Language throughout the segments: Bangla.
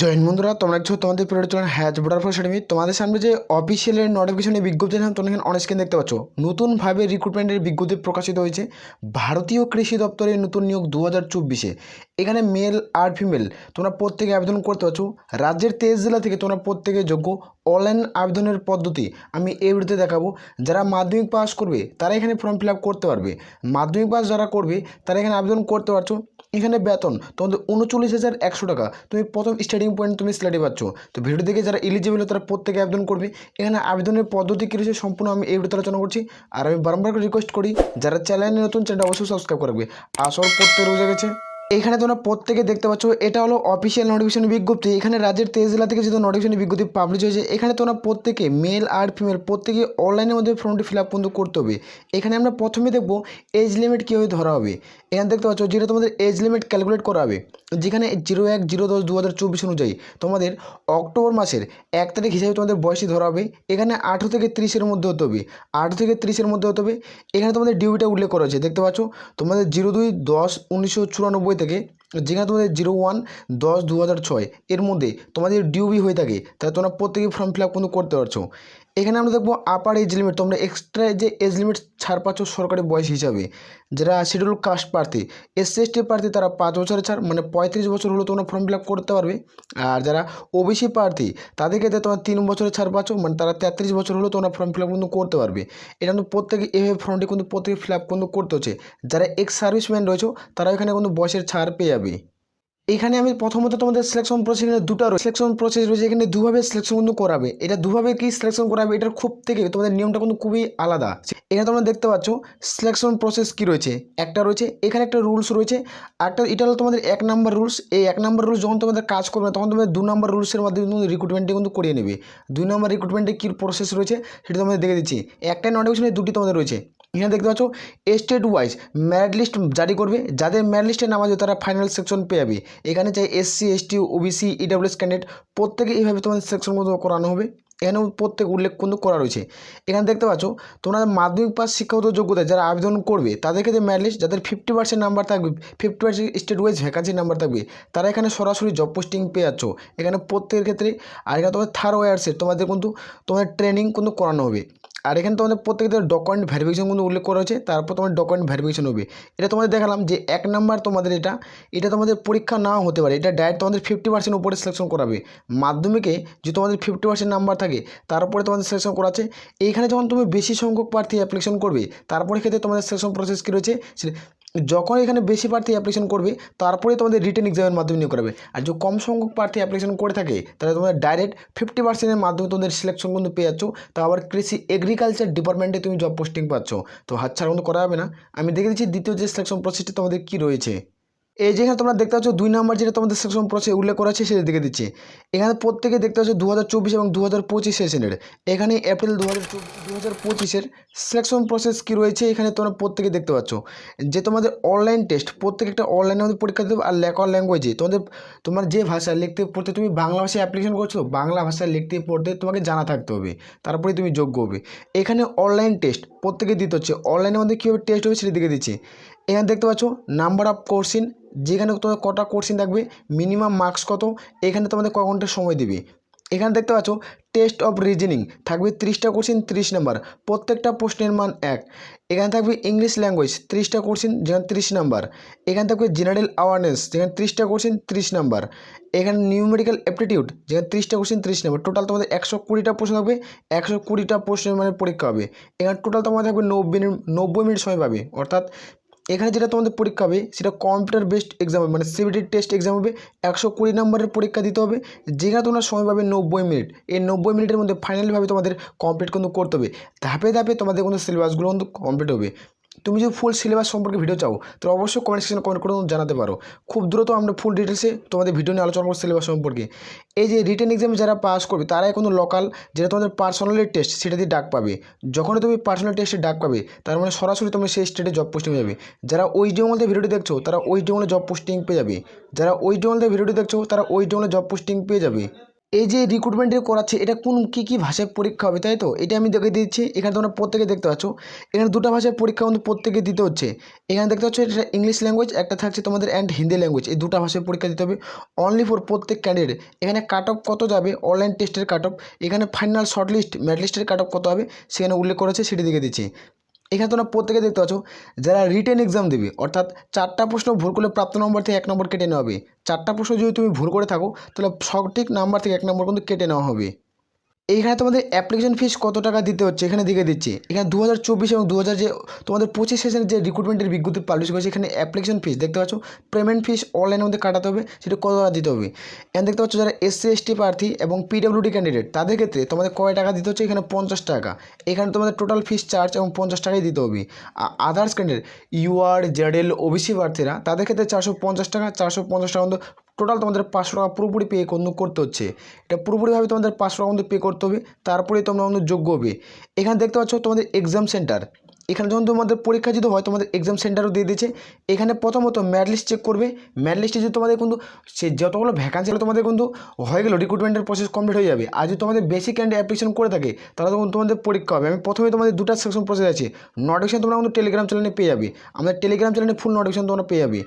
জয়েন বন্ধুরা, তোমরা কিছু তোমাদের প্রিয় চলেন হ্যাচ বোর্ডার ফোর্স একাডেমি তোমাদের সামনে যে অফিসিয়ালের নোটিফিকেশনের বিজ্ঞপ্তি দিলাম তোমরা এখানে অনেক দেখতে পাচ্ছ। নতুনভাবে রিক্রুটমেন্টের বিজ্ঞপ্তি প্রকাশিত হয়েছে ভারতীয় কৃষি দপ্তরের নতুন নিয়োগ দু হাজার চব্বিশে। এখানে মেল আর ফিমেল তোমরা প্রত্যেকে আবেদন করতে পারছ। রাজ্যের তেইশ জেলা থেকে তোমরা প্রত্যেকে যোগ্য। অনলাইন আবেদনের পদ্ধতি আমি এই ভিডিওতে দেখাবো। যারা মাধ্যমিক পাস করবে, তারা এখানে ফর্ম ফিল করতে পারবে। মাধ্যমিক পাস যারা করবে, তারা এখানে আবেদন করতে পারছ। এখানে বেতন, তোমাদের উনচল্লিশ হাজার একশো টাকা। তুমি প্রথম স্টার্টিং পয়েন্ট তুমি স্যালারি পাচ্ছ। তো ভিডিও দেখে যারা এলিজিবল তারা প্রত্যেকে আবেদন করবে। এখানে আবেদনের পদ্ধতি কী রয়েছে সম্পূর্ণ আমি এই ভিডিওতে আলোচনা করছি। আর আমি বারবার রিকোয়েস্ট করি, যারা চ্যানেলে নতুন চ্যানেলটা অবশ্যই সাবস্ক্রাইব করবে আসল পড়তে রোজা গেছে। এখানে তোমরা প্রত্যেকে দেখতে পাচ্ছ, এটা হলো অফিসিয়াল নোটিফিকেশন বিজ্ঞপ্তি। এখানে রাজ্যের তেইশ জেলা থেকে যেহেতু নোটিফিকেশন বিজ্ঞপ্তি পাবলিশ হয়েছে, এখানে তোমরা প্রত্যেকে মেল আর ফিমেল প্রত্যেকে অনলাইনের মধ্যে ফর্মটি ফিল আপ করতে হবে। এখানে আমরা প্রথমে দেখব এজ লিমিট কীভাবে ধরা হবে। এখানে দেখতে পাচ্ছ যেটা তোমাদের এজ লিমিট ক্যালকুলেট করা হবে। যেখানে জিরো এক জিরো দশ দু হাজার চব্বিশ অনুযায়ী তোমাদের অক্টোবর মাসের এক তারিখ হিসাবে তোমাদের বয়সী ধরা হবে। এখানে আঠেরো থেকে ত্রিশের মধ্যে হতে হবে। আঠেরো থেকে ত্রিশের মধ্যে হতে হবে। এখানে তোমাদের ডিউটা উল্লেখ করা হয়েছে দেখতে পাচ্ছ, তোমাদের জিরো দুই, দশ, উনিশশো চুরানব্বই থেকে যেখানে তোমাদের জিরো ওয়ান দশ দু হাজার ছয় এর মধ্যে তোমাদের ডিউবি হয়ে থাকে। তাহলে তোমরা প্রত্যেকে ফর্ম ফিল আপ কিন্তু করতে পারছ। এখানে আমরা দেখব আপার এজ লিমিট তোমরা এক্সট্রা যে এজ লিমিট ছাড় পাচ্ছ সরকারি বয়স হিসাবে। যারা শিডিউল কাস্ট প্রার্থী এসসি এসটি প্রার্থী, তারা পাঁচ বছরের ছাড় মানে পঁয়ত্রিশ বছর হলেও তোমরা ফর্ম ফিল করতে পারবে। আর যারা ওবিসি প্রার্থী, তাদের ক্ষেত্রে তোমরা তিন বছরের ছাড় পাচ্ছ মানে তারা তেত্রিশ বছর হলেও তোমরা ফর্ম ফিল কিন্তু করতে পারবে। এটা কিন্তু প্রত্যেকে এভাবে ফর্মটি কিন্তু প্রত্যেকে ফিল কিন্তু করতে হচ্ছে। যারা এক্স সার্ভিসম্যান রয়েছে তারা এখানে কিন্তু বয়সের ছাড় পেয়ে যাবে। এখানে আমি প্রথমত তোমাদের সিলেকশন প্রসেস এখানে দুটো সিলেকশন প্রসেস রয়েছে এখানে দুভাবে সিলেকশন কিন্তু করাবে। এটা দুভাবে কি সিলেকশন করাবে? এটার খুব থেকে তোমাদের নিয়মটা কিন্তু খুবই আলাদা। এখানে তোমরা দেখতে পাচ্ছ সিলেকশন প্রসেস কি রয়েছে? একটা রয়েছে, এখানে একটা রুলস রয়েছে। একটা এটা হলো তোমাদের এক নাম্বার রুলস এই এক নাম্বার রুলস যখন তোমাদের কাজ করবে তখন তোমাদের দু নাম্বার রুলসের মাধ্যমে তুমি রিক্রুটমেন্টে কিন্তু করিয়ে নেবে। দুই নাম্বার রিক্রুটমেন্টে কী প্রসেস রয়েছে, সেটা তোমাদের দেখে দিচ্ছি। একটা নোটিফিকেশনে দুটি তোমাদের রয়েছে। এখানে দেখতে পাচ্ছ স্টেট ওয়াইজ ম্যারিট লিস্ট জারি করবে। যাদের ম্যারিট লিস্টে নাম আছে, তারা ফাইনাল সেকশন পেয়ে যাবে। এখানে চাই SC ST OBC EWS candidate প্রত্যেকে এইভাবে তোমাদের সেকশনগুলো করানো হবে। এখানেও প্রত্যেক উল্লেখ কিন্তু করা রয়েছে। এখানে দেখতে পাচ্ছ, তোমাদের মাধ্যমিক পাস শিক্ষাগত যোগ্যতা যারা আবেদন করবে, তাদের ক্ষেত্রে ম্যারিট যাদের ফিফটি পার্সেন্ট নাম্বার থাকবে fifty percent state wise vacancy number থাকবে, তারা এখানে সরাসরি জব পোস্টিং পেয়ে যাচ্ছ। এখানে প্রত্যেকের ক্ষেত্রে, আর এখানে তোমাদের থার্ড ওয়ার্সের তোমাদের কিন্তু, তোমাদের ট্রেনিং কিন্তু করানো হবে। আর এখানে তোমাদের প্রত্যেকের ডকুমেন্ট ভেরিফিকেশন কিন্তু উল্লেখ করা হয়েছে, তারপর তোমার ডকুমেন্ট ভেরিফিকেশন হবে। এটা তোমাদের দেখালাম যে এক নাম্বার তোমাদের এটা এটা তোমাদের পরীক্ষা নাও হতে পারে। এটা ডাইরেক্ট তোমাদের ফিফটি পার্সেন্ট উপরে সিলেকশন করাবে। মাধ্যমিকে যে তোমাদের ফিফটি পার্সেন্ট নাম্বার থাকে তারপরে তোমাদের সিলেকশন আছে এইখানে যখন তুমি বেশি সংখ্যক প্রার্থী অ্যাপ্লিকেশন করবে, তারপরে ক্ষেত্রে তোমাদের সিলেকশন প্রসেস কী রয়েছে? যখন এখানে বেশি প্রার্থী অ্যাপ্লিকেশন করবে তারপরে তোমাদের রিটার্ন এক্সামের মাধ্যমে নিয়োগ করাবে। আর যদি কম সংখ্যক প্রার্থী অ্যাপ্লিকেশন করে থাকে, তাহলে তোমাদের ডাইরেক্ট ফিফটি পার্সেন্টের মাধ্যমে তোমাদের সিলেকশন কিন্তু পেয়ে যাচ্ছ। তা আবার কৃষি এগ্রিকালচার ডিপার্টমেন্টে তুমি জব পোস্টিং পাচ্ছ। তো হাত ছাড়া কিন্তু করা যাবে না। আমি দেখে দিচ্ছি দ্বিতীয় যে সিলেকশন প্রসেসটি তোমাদের কী রয়েছে। এই যেখানে তোমরা দেখতে পাচ্ছ দুই নাম্বার যেটা তোমাদের সেকশন প্রসেস উল্লেখ করা আছে, সেটা দেখে দিচ্ছে। এখানে প্রত্যেকে দেখতে পাচ্ছ দু হাজার চব্বিশ এবং দু হাজার পঁচিশ সেশনের এখানে এপ্রিল দু হাজার দু হাজার পঁচিশের সিলেকশন প্রসেস কী রয়েছে, এখানে তোমরা প্রত্যেকে দেখতে পাচ্ছ। যে তোমাদের অনলাইন টেস্ট প্রত্যেক একটা অনলাইনে আমাদের পরীক্ষা দেবে আর লেখার ল্যাঙ্গুয়েজে তোমাদের, তোমার যে ভাষা লিখতে, পড়তে, তুমি বাংলা ভাষায় অ্যাপ্লিকেশন করছ, বাংলা ভাষায় লিখতে, পড়তে তোমাকে জানা থাকতে হবে। তারপরে তুমি যোগ্য হবে। এখানে অনলাইন টেস্ট প্রত্যেকে দিতে হচ্ছে। অনলাইনের মধ্যে কীভাবে টেস্ট হবে সেটা দেখে দিচ্ছি। এখানে দেখতে পাচ্ছ নাম্বার অফ কোর্সিন যেখানে তোমাদের কটা কোর্সিন থাকবে মিনিমাম মার্কস কত, এখানে তোমাদের ক ঘণ্টা সময় দিবে। এখানে দেখতে পাচ্ছ টেস্ট অফ রিজনিং থাকবে ত্রিশটা কোশ্চিন ত্রিশ নাম্বার প্রত্যেকটা প্রশ্নের মান এক। এখানে থাকবে ইংলিশ ল্যাঙ্গুয়েজ ত্রিশটা কোশ্চিন যেখানে ত্রিশ নাম্বার এখানে থাকবে জেনারেল অ্যাওয়ারনেস যেখানে ত্রিশটা কোশ্চিন ত্রিশ নাম্বার এখানে নিউমেরিক্যাল অ্যাপটিটিউড যেখানে ত্রিশটা কোশ্চিন ত্রিশ নাম্বার টোটাল তোমাদের একশো কুড়িটা প্রশ্ন থাকবে, একশো কুড়িটা প্রশ্নের মানে পরীক্ষা হবে। এখানে টোটাল তোমাদের থাকবে নব্বই নব্বই মিনিট সময় পাবে, অর্থাৎ এখানে যেটা তোমাদের পরীক্ষা হবে, সেটা কম্পিউটার বেসড এক্সাম হবে মানে সিবিটি টেস্ট এক্সাম হবে, একশো কুড়ি নম্বরের পরীক্ষা দিতে হবে, যেখানে তোমরা সময় পাবে নব্বই মিনিট। এই নব্বই মিনিটের মধ্যে ফাইনালভাবে তোমাদের কমপ্লিট কিন্তু করতে হবে। ধাপে ধাপে তোমাদের কিন্তু সিলেবাসগুলো কিন্তু কমপ্লিট হবে। তুমি যদি ফুল সিলেবাস সম্পর্কে ভিডিও চাও তো অবশ্যই কমেন্ট সেকশনে কমেন্ট করে জানাতে পারো। খুব দ্রুত আমরা ফুল ডিটেলসে তোমাদের ভিডিও নিয়ে আলোচনা করব সিলেবাস সম্পর্কে। এই যে রিটেন এক্সামে যারা পাস করবে, তারাই কোনো লোকাল যেটা তোমাদের পার্সোনালি টেস্ট সেটা দিয়ে ডাক পাবে। যখনই তুমি পার্সোনাল টেস্টে ডাক পাবে, তার মানে সরাসরি তুমি সেই স্টেটে জব পোস্টিং হয়ে যাবে। যারা ওই ডিমলতে ভিডিওটি দেখছ, তারা ওই ডিমলে জব পোস্টিং পেয়ে যাবে। যারা ওই ডিমলতে ভিডিওটি দেখছ, তারা ওই ডিমলে জব পোস্টিং পেয়ে যাবে। এই যে রিক্রুটমেন্টের করাচ্ছে, এটা কোন, কী কী ভাষায় পরীক্ষা হবে তাই তো? এটা আমি দেখে দিচ্ছি, এখানে তোমরা প্রত্যেকে দেখতে পাচ্ছ। এখানে দুটো ভাষায় পরীক্ষা কিন্তু প্রত্যেকে দিতে হচ্ছে। এখানে দেখতে পাচ্ছ, এটা ইংলিশ ল্যাঙ্গুয়েজ একটা থাকছে তোমাদের অ্যান্ড হিন্দি ল্যাঙ্গুয়েজ এই দুটো ভাষায় পরীক্ষা দিতে হবে। অনলি ফর প্রত্যেক ক্যান্ডিডেট এখানে কাট অফ কত যাবে? অনলাইন টেস্টের কাট অফ এখানে ফাইনাল শর্ট লিস্ট ম্যাট লিস্টের কাট অফ কত হবে? সেখানে উল্লেখ করেছে সেটি দেখে দিচ্ছি। এখানে তোমরা প্রত্যেকে দেখতে পাচ্ছ, যারা রিটেন এক্সাম দেবে, অর্থাৎ চারটা প্রশ্ন ভুল করলে প্রাপ্ত নম্বর থেকে এক নম্বর কেটে নেওয়া হবে। চারটা প্রশ্ন যদি তুমি ভুল করে থাকো, তাহলে সঠিক নাম্বার থেকে এক নম্বর কিন্তু কেটে নেওয়া হবে। এইখানে তোমাদের অ্যাপ্লিকেশন ফিস কত টাকা দিতে হচ্ছে? এখানে দিকে দিচ্ছি। এখানে দু হাজার চব্বিশ এবং দু হাজার যে তোমাদের পঁচিশ সেশনের যে রিক্রুটমেন্টের বিজ্ঞপ্তি পাবলিশ করেছে, এখানে অ্যাপ্লিকেশন ফিস দেখতে পাচ্ছ? পেমেন্ট ফিস অনলাইনের মধ্যে কাটাতে হবে, সেটা কত টাকা দিতে হবে? এখানে দেখতে পাচ্ছ যারা এসসি এসটি প্রার্থী এবং পিডব্লিউডি ক্যান্ডিডেট তাদের ক্ষেত্রে তোমাদের কয় টাকা দিতে হচ্ছে? এখানে পঞ্চাশ টাকা। এখানে তোমাদের টোটাল ফিস চার্জ এবং পঞ্চাশ টাকাই দিতে হবে। আদার্স ক্যান্ডিডেট ইউআর জেডেল ওবিসি প্রার্থীরা, তাদের ক্ষেত্রে চারশো পঞ্চাশ টাকা, চারশো পঞ্চাশ টাকা মতো টোটাল তোমাদের পাঁচশো টাকা পুরোপুরি পে করতে হচ্ছে। এটা পুরোপুরিভাবে তোমাদের পাঁচশো টাকা কিন্তু পে করতে হবে তারপরে তোমরা কিন্তু যোগ্য হবে। এখানে দেখতে পাচ্ছ তোমাদের এক্সাম সেন্টার এখানে যখন তোমাদের পরীক্ষা যদি হয়, তোমাদের এক্সাম সেন্টারও দিয়ে দিয়েছে। এখানে প্রথমত ম্যাট লিস্ট চেক করবে। ম্যাট লিস্টে যদি তোমাদের কিন্তু সে যতগুলো ভ্যাকান্সি তোমাদের কিন্তু হয়ে গেলো রিক্রুটমেন্টের প্রসেস কমপ্লিট হয়ে যাবে। আর যদি তোমাদের বেশি ক্যান্ডিডেট অ্যাপ্লিকেশন করে থাকে, তাহলে তখন তোমাদের পরীক্ষা হবে। আমি প্রথমে তোমাদের দুটা সেকশন প্রসেস আছে। নোটিফিকেশন তোমরা কিন্তু টেলিগ্রাম চ্যানেলে পেয়ে যাবে। আমাদের টেলিগ্রাম চ্যানেলে ফুল নোটিফিকেশন তোমরা পেয়ে যাবে।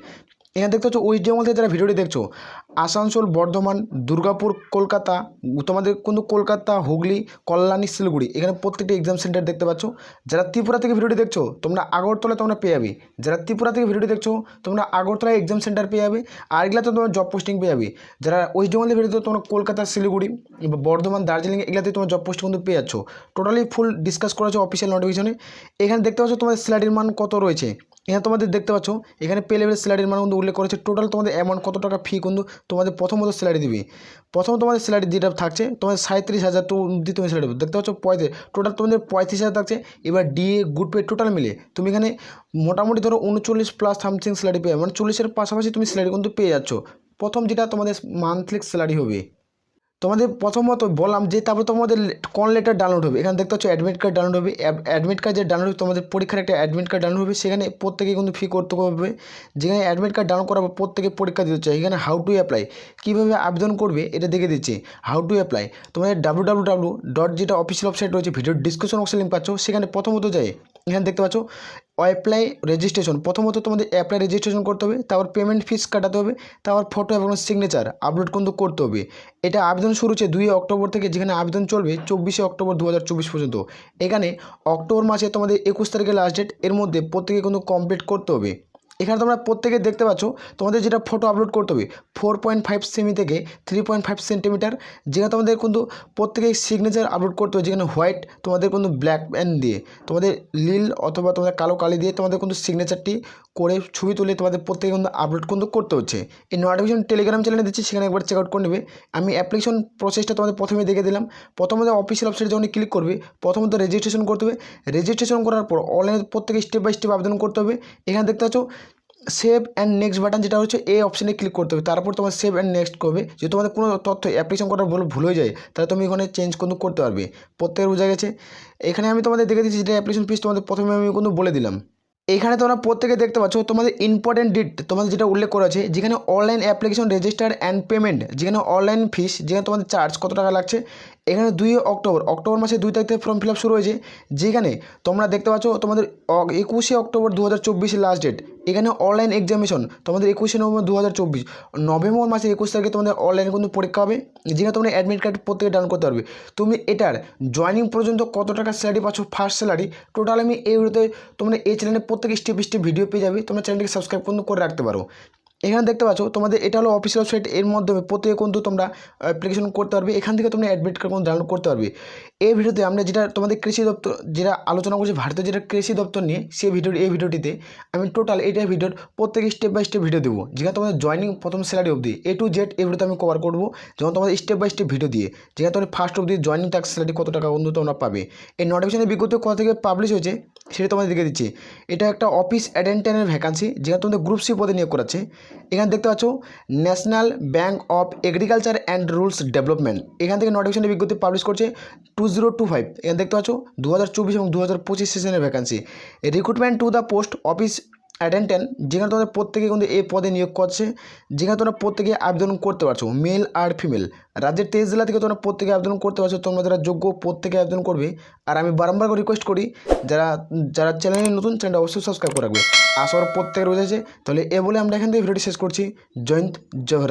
এখানে দেখতে পাচ্ছ ওয়েস্ট বেঙ্গল থেকে যারা ভিডিওটি দেখছ, আসানসোল, বর্ধমান, দুর্গাপুর, কলকাতা, তোমাদের কিন্তু কলকাতা, হুগলি, কল্যাণী, শিলিগুড়ি, এখানে প্রত্যেকটি এক্সাম সেন্টার দেখতে পাচ্ছ। যারা ত্রিপুরা থেকে ভিডিওটি দেখছ, তোমরা আগরতলা তোমরা পেয়ে যাবে। যারা ত্রিপুরা থেকে ভিডিওটি দেখছ, তোমরা আগরতলা এক্সাম সেন্টার পেয়ে যাবে। আর এগুলাতে তোমার জব পোস্টিং পেয়ে যাবে। যারা ওয়েস্ট বেঙ্গল থেকে ভিডিও তোমরা কলকাতা, শিলিগুড়ি বর্ধমান, দার্জিলিং এগুলাতে তোমার জব পোস্টিং কিন্তু পেয়ে যাচ্ছ। টোটালি ফুল ডিসকাস করা হচ্ছে অফিসিয়াল নোটিফিকেশনে এখানে দেখতে পাচ্ছ তোমাদের স্যালারির মান কত রয়েছে। এখানে তোমাদের দেখতে পাচ্ছ, এখানে পে লেভেল স্যালারির মান কিন্তু উল্লেখ করেছে টোটাল তোমাদের অ্যামাউন্ট কত টাকা ফি কিন্তু তোমাদের প্রথমত স্যালারি দিবে। প্রথম তোমাদের স্যালারি যেটা থাকছে, তোমাদের সাঁত্রিশ হাজার তো দিয়ে তুমি স্যালারি দেখতে পাচ্ছ পঁয়ত্রিশ টোটাল তোমাদের পঁয়ত্রিশ হাজার থাকছে। এবার ডিএ গুড পে টোটাল মিলে তুমি এখানে মোটামুটি ধরো উনচল্লিশ প্লাস সামথিং স্যালারি পেয়ে মানে চল্লিশের পাশাপাশি তুমি স্যালারি কিন্তু পেয়ে যাচ্ছ। প্রথম যেটা তোমাদের মান্থলি স্যালারি হবে। তোমাদের প্রথমত বললাম যে তারপর তোমাদের কোন লেটার ডাউনলোড হবে? এখানে দেখতে পাচ্ছ অ্যাডমিট কার্ড ডাউনলোড হবে। অ্যাডমিট কার্ড যে ডাউনলোড হবে, তোমাদের পরীক্ষার একটা অ্যাডমিট কার্ড ডাউনলোড হবে। সেখানে প্রত্যেকে কিন্তু ফি করতে হবে। যেখানে অ্যাডমিট কার্ড ডাউনলোড করার পর প্রত্যেকে পরীক্ষা দিতে চাই এখানে হাউ টু অ্যাপ্লাই কীভাবে আবেদন করবে এটা দেখে দিচ্ছে। হাউ টু অ্যাপ্লাই তোমাদের ডাব্লু ডাব্লু ডাব্লু ডট যেটা অফিসিয়াল ওয়েবসাইট রয়েছে ভিডিও ডিসক্রিপশন বক্সে লিঙ্ক পাচ্ছ। সেখানে প্রথমত যায় এখানে দেখতে পাচ্ছ অ্যাপ্লাই রেজিস্ট্রেশন প্রথমত তোমাদের অ্যাপ্লাই রেজিস্ট্রেশন করতে হবে, তারপর পেমেন্ট ফিস কাটাতে হবে, তারপর ফটো এবং সিগনেচার আপলোড কিন্তু করতে হবে। এটা আবেদন শুরু হচ্ছে দুই অক্টোবর থেকে, যেখানে আবেদন চলবে চব্বিশে অক্টোবর দু হাজার চব্বিশ পর্যন্ত। এখানে অক্টোবর মাসে তোমাদের একুশ তারিখে লাস্ট ডেট এর মধ্যে প্রত্যেকে কিন্তু কমপ্লিট করতে হবে। এখানে তোমরা প্রত্যেকে দেখতে পাচ্ছ, তোমাদের যেটা ফটো আপলোড করতে হবে ফোর পয়েন্ট ফাইভ সেমি থেকে থ্রি পয়েন্ট ফাইভ সেন্টিমিটার যেখানে তোমাদের কিন্তু প্রত্যেকে সিগনেচার আপলোড করতে হবে, যেখানে হোয়াইট তোমাদের কিন্তু ব্ল্যাক প্যান দিয়ে। তোমাদের লীল অথবা তোমাদের কালো কালি দিয়ে তোমাদের কিন্তু সিগনেচারটি করে ছবি তুলে তোমাদের প্রত্যেকে কিন্তু আপলোড কিন্তু করতে হচ্ছে। এই নোটিফিকেশন টেলিগ্রাম চ্যানেলে দিচ্ছি, সেখানে একবার চেক আউট করে নেবে। আমি অ্যাপ্লিকেশন প্রসেসটা তোমাদের প্রথমে দেখে দিলাম। প্রথমত অফিসিয়াল ওয়েবসাইটে যখন ক্লিক করবে, প্রথমত রেজিস্ট্রেশন করতে হবে। রেজিস্ট্রেশন করার পর অনলাইনে প্রত্যেকে স্টেপ বাই স্টেপ আবেদন করতে হবে। এখানে দেখতে পাচ্ছ সেভ অ্যান্ড নেক্সট বাটন যেটা হচ্ছে এই অপশানে ক্লিক করতে হবে। তারপর তোমার সেভ অ্যান্ড নেক্সট করবে। যদি তোমাদের কোনো তথ্য অ্যাপ্লিকেশন করার ভুল ভুল হয়ে যায়, তাহলে তুমি এখানে চেঞ্জ কিন্তু করতে পারবে। প্রত্যেকের বোঝা গেছে? এখানে আমি তোমাদের দেখে দিচ্ছি যেটা অ্যাপ্লিকেশন ফিস তোমাদের প্রথমে আমি কিন্তু বলে দিলাম। এখানে তোমরা প্রত্যেকে দেখতে পাচ্ছ, তোমাদের ইম্পর্টেন্ট ডিট তোমাদের যেটা উল্লেখ করা আছে, যেখানে online application register and payment যেখানে অনলাইন ফিস যেখানে তোমাদের চার্জ কত টাকা লাগছে এখানে দুই অক্টোবর অক্টোবর মাসে দুই তারিখ থেকে ফর্ম ফিল শুরু হয়েছে। যেখানে তোমরা দেখতে পাচ্ছ তোমাদের একুশে অক্টোবর দু হাজার লাস্ট ডেট এখানে অনলাইন এক্সামিনেশন তোমাদের একুশে নভেম্বর দু হাজার চব্বিশ। নভেম্বর মাসের একুশ তারিখে তোমাদের অনলাইনে কিন্তু পরীক্ষা হবে, যেখানে তোমরা অ্যাডমিট কার্ড প্রত্যেকে ডাউন করতে পারবে। তুমি এটার জয়নিং পর্যন্ত কত টাকা স্যালারি পাচ্ছ ফার্স্ট স্যালারি টোটাল আমি এই ভিডিওতে তোমরা এই চ্যানেলে প্রত্যেকে স্টেপ স্টেপ ভিডিও পেয়ে যাবে। তোমরা চ্যানেলটিকে সাবস্ক্রাইব কিন্তু করে রাখতে পারো। এখানে দেখতে পাচ্ছ, তোমাদের এটা হলো অফিসিয়াল ওয়েবসাইট এর মাধ্যমে প্রত্যেকে কিন্তু তোমরা অ্যাপ্লিকেশন করতে পারবে। এখান থেকে তোমরা অ্যাডমিট কার্ড ডাউনলোড করতে পারবে। এই ভিডিওতে আমরা যেটা তোমাদের কৃষি দপ্তর, যেটা আলোচনা করছি, ভারতের যেটা কৃষি দপ্তর নিয়ে, সেই ভিডিওর এই ভিডিওটিতে আমি টোটাল এইটা ভিডিওর প্রত্যেকে স্টেপ বাই স্টেপ ভিডিও দেবো। যেখানে তোমাদের জয়নিং প্রথম স্যালারি অবধি এ টু জেড এই ভিডিওতে আমি কভার করব, যেমন তোমাদের স্টেপ বাই স্টেপ ভিডিও দিয়ে। যেখানে তোমাদের ফার্স্ট অবধি জয়নিং ট্যাক্স স্যালারি কত টাকা বন্ধু তোমরা পাবে। এই নোটিফিকেশনের বিজ্ঞপ্তি কোথা থেকে পাবলিশ হয়েছে, সেটা তোমাদের দেখে দিচ্ছি। এটা একটা অফিস অ্যাটেন্ডেন্টের ভ্যাকান্সি যেখানে তোমাদের গ্রুপ সি পদে নিয়োগ করাচ্ছে। এখানে দেখতে পাচ্ছ National Bank of Agriculture and Rural Development এখান থেকে নোটিফিকেশনের বিজ্ঞপ্তি পাবলিশ করছে টু জিরো টু ফাইভ এখানে দেখতে পাচ্ছ দু হাজার চব্বিশ এবং দু হাজার পঁচিশ সেশনের vacancy recruitment to the post office attendant যেখানে তোমাদের প্রত্যেকে কিন্তু এই পদে নিয়োগ করছে, যেখানে তোমরা প্রত্যেকে আবেদন করতে পারছ মেল আর ফিমেল রাজ্যের তেইশ জেলা থেকে তোমরা প্রত্যেকে আবেদন করতে পারছ, তোমরা যারা যোগ্য প্রত্যেকে আবেদন করবে। আর আমি বারম্বার রিকোয়েস্ট করি, যারা যারা চ্যানেলে নতুন চ্যানেলটা অবশ্যই সাবস্ক্রাইব করে রাখবে। আশা করি প্রত্যেকের বুঝেছে তাহলে এ বলে আমরা এখান থেকে ভিডিওটি শেষ করছি। জয়ন্ত জয়